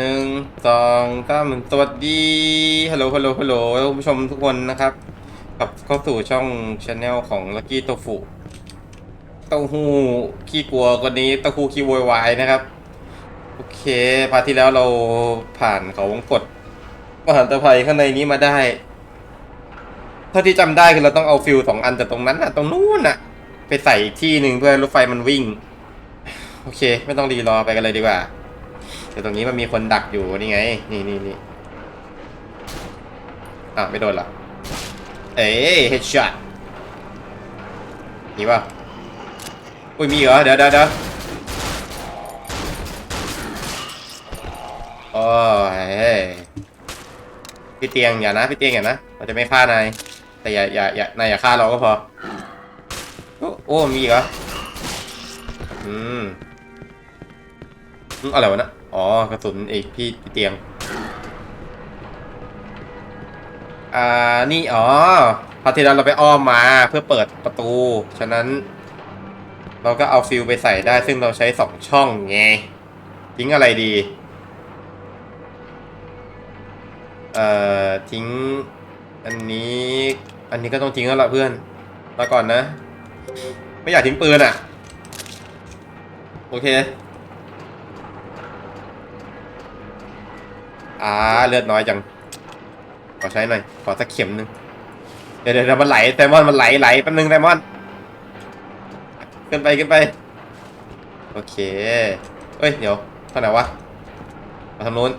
หนึ่งสองสามสวัสดีฮัลโหลฮัลโหลฮัลโหลคุณผู้ชมทุกคนนะครับกลับเข้าสู่ช่องช anel ของ Lucky t o f u เต้าหู้ขี้กลัวคนนี้เต้าหู้ขี้โวยวายนะครับ โอเคพาที่แล้วเราผ่านเขาวงกดมหันตภัยข้างในนี้มาได้เท่าที่จำได้คือเราต้องเอาฟิวสองอันจากตรงนั้นน่ะตรงนู้นน่ะไปใส่อีกที่หนึ่งเพื่อรถไฟมันวิ่ง โอเค ไม่ต้องรีรอไปกันเลยดีกว่า แต่ตรงนี้มันมีคนดักอยู่นี่ไง นี่นี่นี่อะไม่โดนหรอ เอ้ยเฮดช็อตนี่ป่ะอุ้ยมีเหรอ เดี๋ยวเดี๋ยวเดี๋ยวโอ้ยพี่เตียงอย่านะพี่เตียงอย่านะเราจะไม่ฆ่านายแต่อย่าอย่าอย่านายอย่าฆ่าเราก็พอโอ้โอมีเหรออือืมอะไรวะนะ อ๋อกระสุนไอ้พี่เตียง อ่า นี่ อ๋อพาร์ทที่แล้วเราไปอ้อมมาเพื่อเปิดประตู ฉะนั้น เราก็เอาฟิลไปใส่ได้ซึ่งเราใช้สองช่องไงทิ้งอะไรดี เอ่อ ทิ้ง อันนี้ อันนี้ก็ต้องทิ้งแล้วล่ะเพื่อนมาก่อนนะ ไม่อยากทิ้งปืนอะ โอเค อ่าเลือดน้อยจัง ขอใช้หน่อย ขอสักเข็มหนึ่งเดี๋ยวเดี๋ยวมันไหลแซมอนมันไหลไหลแป๊บนึงแซมอนขึ้นไปขึ้นไป โอเคเอ้ยเดี๋ยวทางไหนวะมาทางนู้น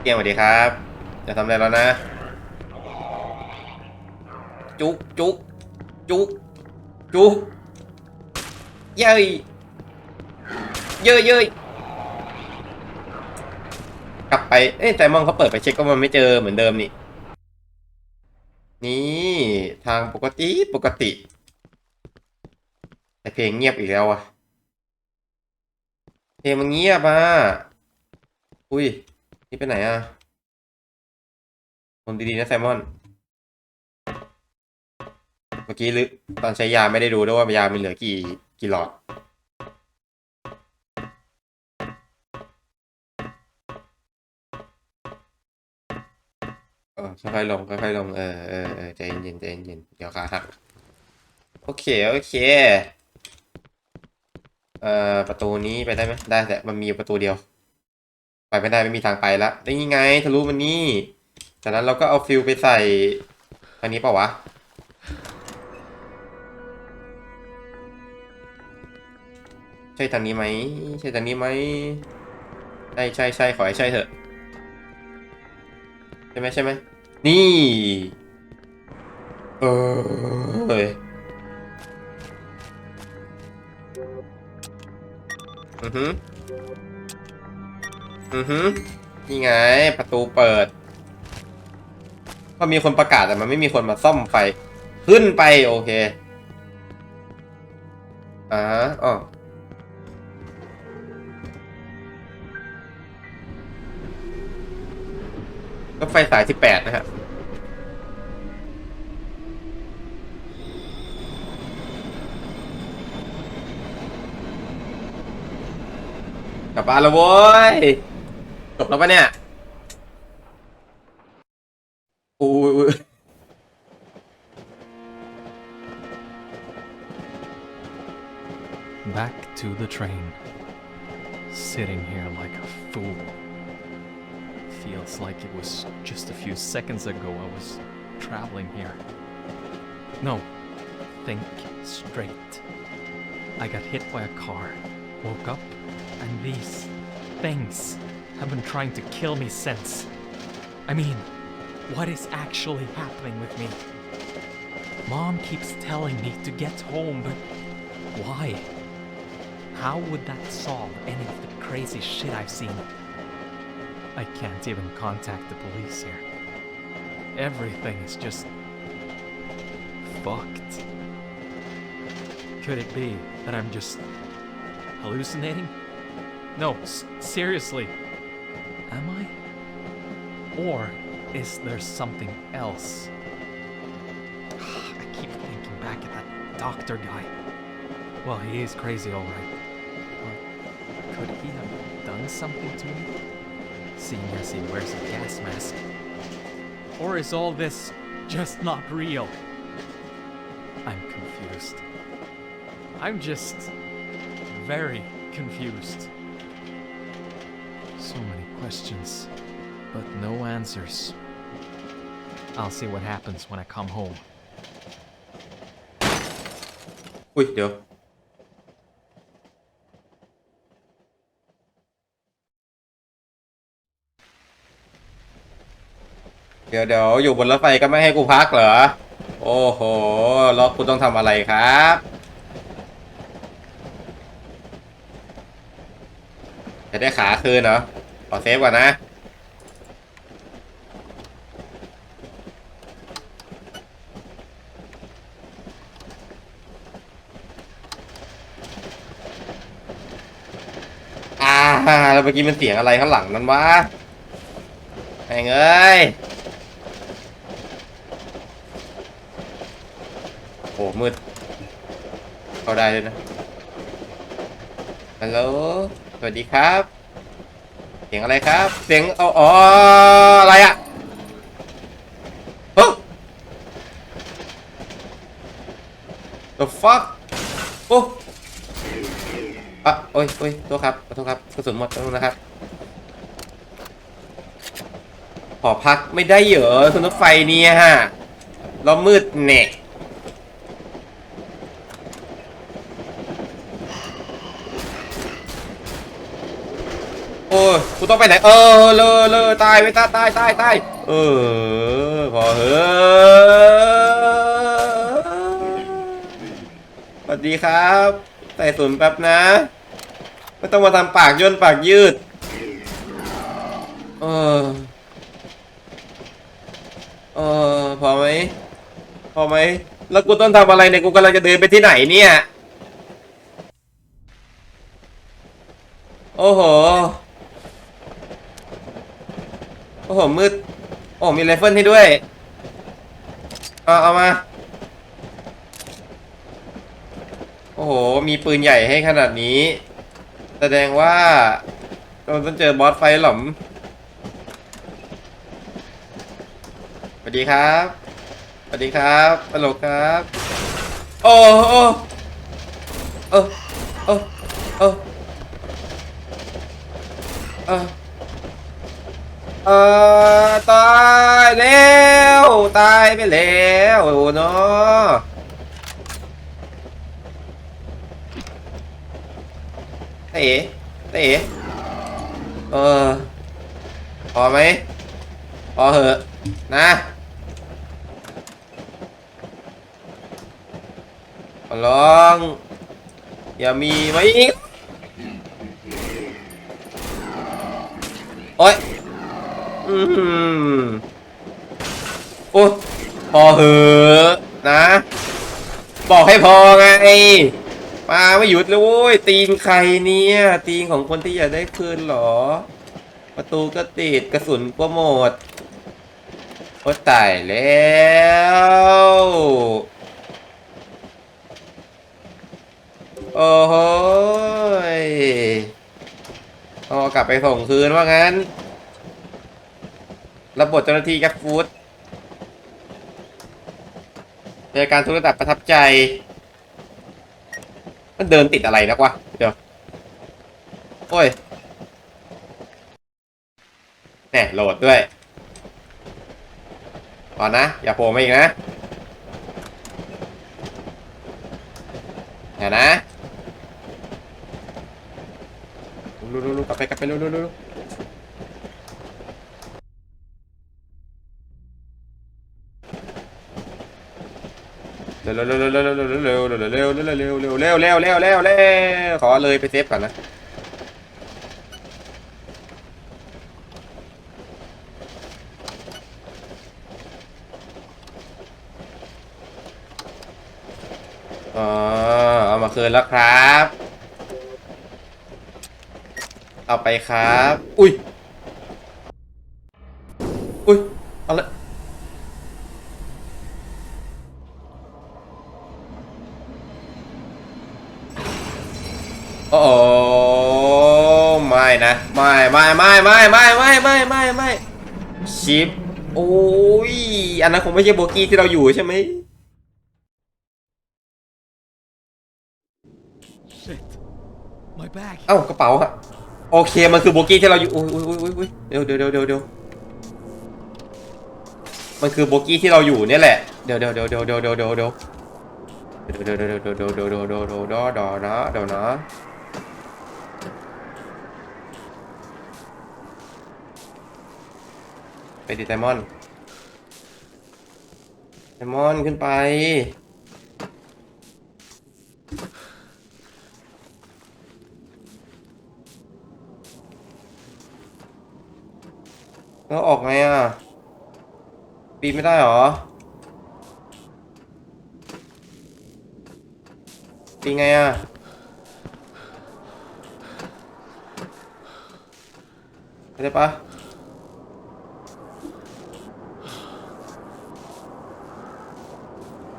เกียงสวัสดีครับจะทำอะไรแล้วนะ จุกจุกจุกจุกเย้ยเย้ยเย้ย กลับไป เอ้ยไซมอนเขาเปิดไปเช็คก็มันไม่เจอเหมือนเดิมนี่ นี่ทางปกติปกติ แต่เพลงเงียบอีกแล้วอะเพลงมันเงียบอะ อุ้ย นี่ไปไหนอะคนดีๆนะไซมอน เมื่อกี้ลึกตอนใช้ยาไม่ได้ดูด้วยว่ายามีเหลือกี่กี่หลอด เออ ค่อยๆลงค่อยๆลงเออเออเออใจเย็นๆใจเย็นๆเดี๋ยวขาหักโอเคโอเคเอ่อประตูนี้ไปได้ไหมได้แต่มันมีประตูเดียว ไปไม่ได้ไม่มีทางไปละได้ยังไงทะลุมันนี่จากนั้นเราก็เอาฟิลไปใส่อันนี้เปล่าวะใช่ทางนี้ไหมใช่ทางนี้ไหมใช่ใช่ใช่ขอให้ใช่เถอะใช่ไหมใช่ไหม นี่ เออเฮ้ยอือหืออือหือนี่ไง ประตูเปิดก็มีคนประกาศแต่มันไม่มีคนมาซ่อมไฟ ขึ้นไป โอเคอ่าอ๋อ รถไฟสาย18นะครับกลับบ้านแล้วโว้ยจบแล้วปะเนี่ย Like it was just a few seconds ago I was traveling here. No, think straight. I got hit by a car, woke up, and these things have been trying to kill me since. I mean, what is actually happening with me? Mom keeps telling me to get home, but why? How would that solve any of the crazy shit I've seen? I can't even contact the police here. Everything is just. fucked. Could it be that I'm just. hallucinating? No, seriously. Am I? Or is there something else? I keep thinking back at that doctor guy. Well, he is crazy, alright. But could he have done something to me? seeing as he wears a gas mask? Or is all this just not real? I'm confused. I'm just very confused. So many questions, but no answers. I'll see what happens when I come home. อุ้ยเดี๋ยวี๋ยวเดี๋ยวอยู่บนรถไฟก็ไม่ให้กูพักเหรอ โอ้โหแล้ถกูต้องทำอะไรครับ จะได้ขาคืนเหรอ ขอเซฟก่อนนะ อ่าแล้เมื่อกี้มันเสียงอะไรข้างหลังนั้นวะไอ้เงย มืด เข้าได้เลยนะ ฮัลโหล สวัสดีครับ เสียงอะไรครับ เสียงเอาอ๋อ อะไรอะเฮ้ The fuck โอ้อะโอ้ยโอ้ยตัวครับตัวครับกระสุนหมดแล้วนะครับ ขอพักไม่ได้เหรอคุณรถไฟเนี่ยฮะเรามืดเนี่ย ต้องไปไหน เออเลอเลอตายไปตายตายตายตายเออพอเฮ้สวัสดีครับใส่สูนย์แป๊บนะ ไม่ต้องมาทำปากย่นปากยืด เออ เออ พอไหม พอไหม แล้วกูต้องทำอะไรเนี่ย กูกำลังจะเดินไปที่ไหนเนี่ย โอ้โห โอ้โหมืด โอ้มีไรเฟิลให้ด้วย เอาเอามา โอ้โห มีปืนใหญ่ให้ขนาดนี้ แสดงว่าเราต้องเจอบอสไฟหล่อมสวัสดีครับสวัสดีครับฮัลโหลครับ โอ้โอ้โอ้โอ้โอ้ เออตายแล้วตายไปแล้วเนาะเต๋เต๋เออพอไหมพอเหอะนะลอง อย่ามีไหมอีกโอ๊ย อืมโอ้พอเหอะนะ บอกให้พอไงมาไม่หยุดเลยโว้ยตีนใครเนี่ย ตีนของคนที่อยากได้คืนหรอ ประตูก็ติดกระสุนก็หมดโอ้ตายแล้วโอ้โหเอากลับไปส่งคืนว่างั้น ระบบเจ้าหน้าที่ยักษ์ฟูดบริการทุกระดับประทับใจ มันเดินติดอะไรนะวะ เดี๋ยว โอ้ยแหน่โหลดด้วยก่อนนะ อย่าโผล่มาอีกนะอย่านะ รู้ๆๆกลับไปกลับไปลุลุลุ เร็วเร็วเร็วเร็วเร็วเร็วเร็วเร็วเร็วเร็วเร็วเร็วเร็วเร็วเร็วเร็วขอเลยไปเซฟก่อนนะอ๋อเอามาคืนแล้วครับ เอาไปครับ อุ้ย นะ ไม่ไม่ไม่ไม่ไม่ไม่ไม่ไม่ไม่ชิปโอ้ยอันนั้นคงไม่ใช่โบกี้ที่เราอยู่ใช่ไหม Shit. My bag. เอ้ากระเป๋าอะโอเคมันคือโบกี้ที่เราอยู่อุ้ยอุ้ยอุ้ยอุ้ยอุ้ยเดี๋ยวเดี๋ยวเดี๋ยวเดี๋ยวเดี๋ยวมันคือโบกี้ที่เราอยู่เนี่ยแหละเดี๋ยวเดี๋ยวเดี๋ยวเดี๋ยวเดี๋ยวเดี๋ยวเดี๋ยวเดี๋ยวเดี๋ยวเดี๋ยวเดี๋ยวเดี๋ยวเดี๋ยวเดี๋ยวเดี๋ยวเดี๋ยวเดี๋ยวเดี๋ยวเดี๋ยวนะเดี๋ยวนะ ไปดิไดมอนด์ไดมอนด์ขึ้นไปแล้วออกไงอะ ปีนไม่ได้หรอ ปีนไงอะไปได้ปะ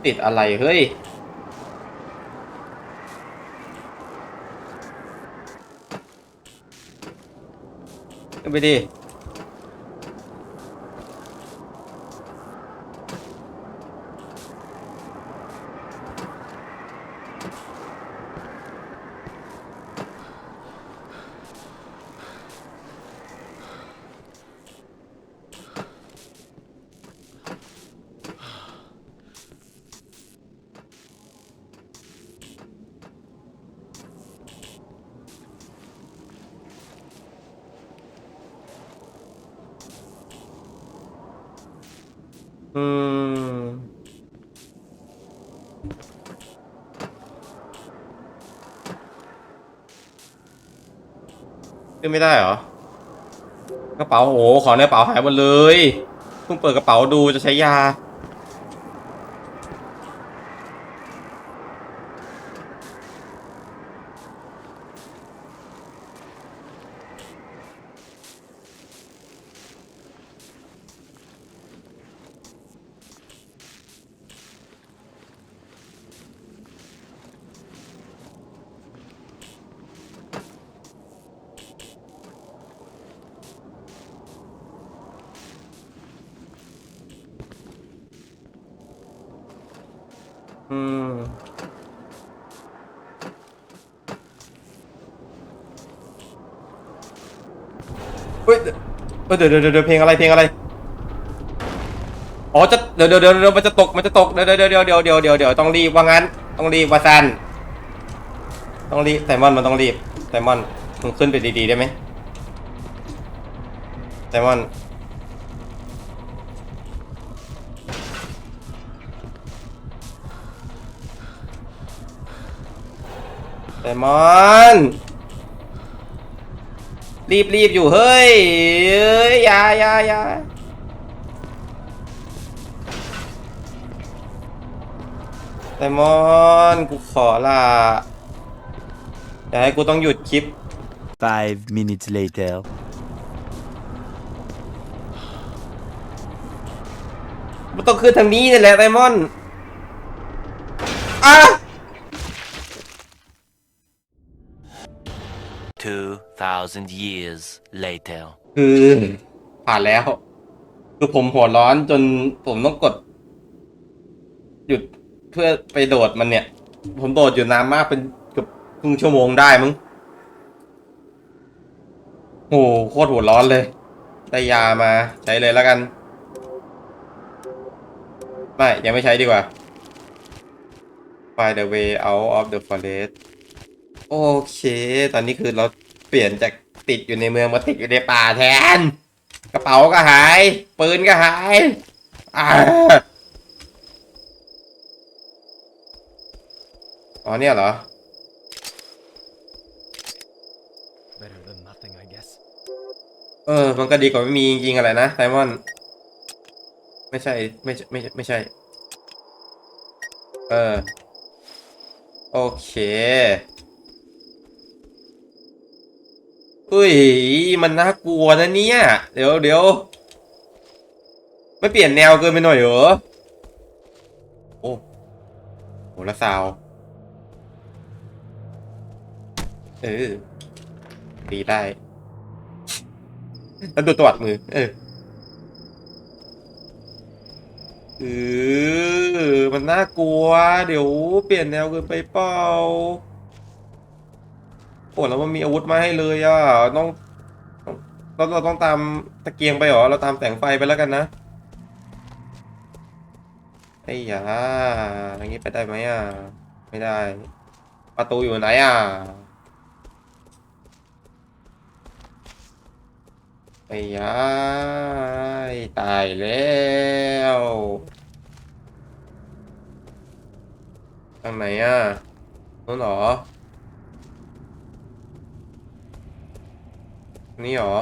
ติดอะไรเฮ้ย ขึ้นไปดิ อืมขึ้นไม่ได้เหรอกระเป๋าโอ้โหของในกระเป๋าหายหมดเลยเพิ่งเปิดกระเป๋าดูจะใช้ยา อืม เฮ้ยเดี๋ยวเดี๋ยวเดี๋ยวเดี๋ยวเพลงอะไรเพลงอะไร อ๋อจะเดี๋ยวเดี๋ยวเดี๋ยวเดี๋ยวมันจะตกมันจะตกเดี๋ยวเดี๋ยวเดี๋ยวเดี๋ยวเดี๋ยวเดี๋ยวเดี๋ยวต้องรีบว่างั้น ต้องรีบว่าซันต้องรีบไซมอนมันต้องรีบไซมอนมึงขึ้นไปดีๆได้ไหมไซมอน ไซมอน รีบรีบอยู่เฮ้ยเอ้ยอยาอยาอยาไดมอนกูขอละอย่าให้กูต้องหยุดคลิป Five minutes later. มันต้องขึ้นทางนี้นี่แหละไดมอนอะ 2,000 years later. คือผ่านแล้ว คือผมหัวร้อนจนผมต้องกด หยุดเพื่อไปโดดมันเนี่ย ผมโดดอยู่นานมากเป็นเกือบครึ่งชั่วโมงได้มั้งโอ้โหโคตรหัวร้อนเลย ได้ยามาใช้เลยแล้วกัน ไม่ ยังไม่ใช้ดีกว่า Find the way out of the forest โอเค ตอนนี้คือเราเปลี่ยนจากติดอยู่ในเมืองมาติดอยู่ในป่าแทน กระเป๋าก็หาย ปืนก็หายอ่าอ๋อเนี่ยเหรอ Better than nothing, I guess. เออ มันก็ดีกว่าไม่มีจริงๆอะไรนะไซมอน ไม่ใช่ ไม่ใช่ ไม่ใช่ไม่ใช่ เออ โอเค เฮ้ย มันน่ากลัวนะเนี่ย เดี๋ยวเดี๋ยวไม่เปลี่ยนแนวเกินไปหน่อยเหรอ โอ้โหละสาว เออดีได้ แล้วดูตวัดมือ เออเออมันน่ากลัว เดี๋ยวเปลี่ยนแนวเกินไปเปล่า โอ้แล้วมันมีอาวุธมาให้เลยอะต้องเราเราต้องตามตะเกียงไปเหรอ เราตามแสงไฟไปแล้วกันนะไอ้ยาอย่างนี้ไปได้ไหมอะ ไม่ได้ ประตูอยู่ไหนอะไอ้ยายตายแล้วทางไหนอะนู้นหรอ นี่หรอ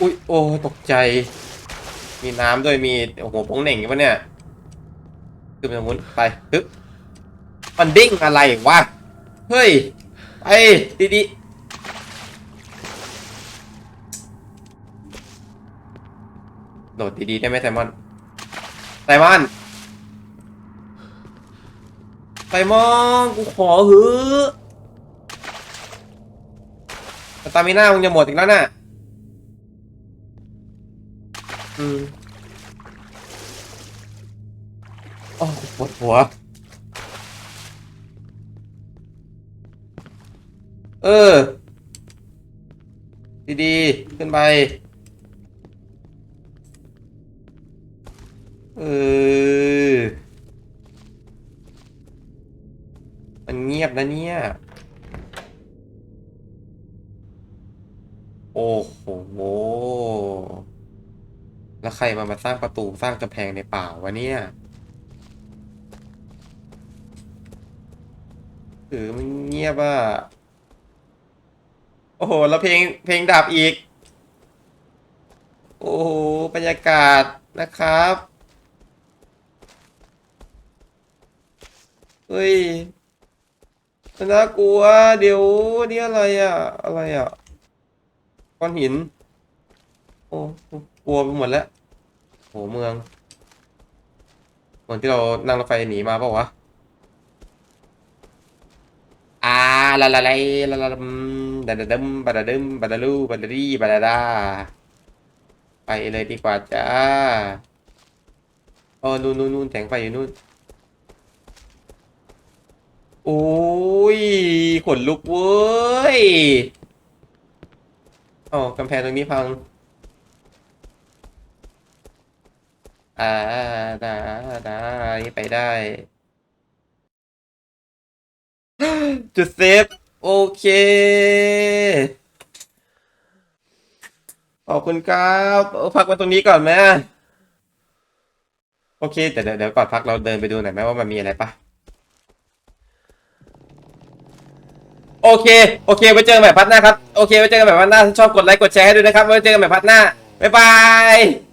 อุ๊ยโอ้ตกใจ มีน้ำด้วยมีโอ้โหปงเหน่งกันปะเนี่ยขึ้นไปทางนู้นไปฮึบมันดิ้งอะไรวะ เฮ้ยไปดีๆโดดดีๆได้ไหมไซมอนไซมอนไซมอนกูขอหือ ตามิน่ามึงจะหมดอีกแล้วน่ะ อืมโอ้ปวดหัว เออ ดีๆ ขึ้นไป เออ มันเงียบนะเนี่ย อ้โห แล้วใครมามาสร้างประตูสร้างกำแพงในป่าวะเนี่ยเออมันเงียบอะ โอ้โห แล้วเพลงเพลงดับอีก โอ้โห บรรยากาศนะครับ เฮ้ยนน่ากลัว เดี๋ยวนี่อะไรอะ อะไรอะ ก้อนหิน โอ้กลัวไปหมดแล้วโหเมืองเหมือนที่เรานั่งรถไฟหนีมาเปล่าวะอ่าลาลาลาลาลาดัดดาดัมบาดดมบาดาลูบาดดีบาดดาไปเลยดีกว่าจ้าเออนู่นนู่นนู่นแสงไฟอยู่นู่นโอ้ยขนลุกเว้ย อ๋อกำแพงตรงนี้พัง อ่าได้ได้นี่ไปได้ จุดเซฟ โอเค ขอบคุณครับพักไว้ตรงนี้ก่อนไหมโอเค แต่เดี๋ยวเดี๋ยวก่อนพักเราเดินไปดูหน่อยไหมว่ามันมีอะไรปะ โอเคโอเคไว้เจอกันใหม่พัดหน้าครับโอเคไว้เจอกันใหม่พัดหน้าชอบกดไลค์กดแชร์ให้ด้วยนะครับไว้เจอกันใหม่พัดหน้าบ๊ายบาย